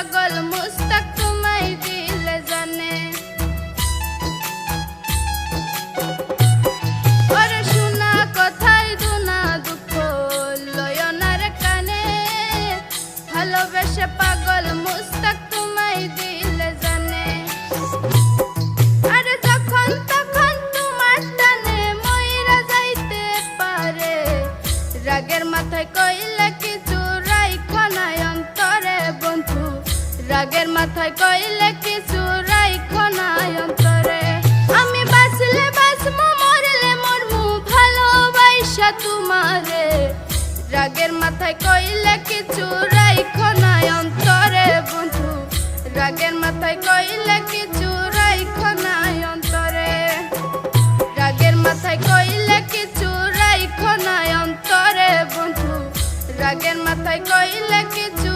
পাগল মুস্তাক তোমায় দিলে জানে। পাগল মুস্তাক তোমায় দিলে জানে। আরে যখন তখন তোমার টানে ময়রা যাইতে পারে। রাগের মাথায় কইলা কি রাগের মাথায় কইলে কিছু রাইখো নাই অন্তরে। আমি বাঁচলে বাঁচবো মরলে মরমু, ভালোবাসা তোমারে। রাগের মাথায় কইলে কিছু রাইখো নাই অন্তরে, বন্ধু। রাগের মাথায় কইলে কিছু রাইখো নাই অন্তরে। রাগের মাথায় কইলে কিছু রাইখো নাই অন্তরে, বন্ধু। রাগের মাথায় কইলে কিছু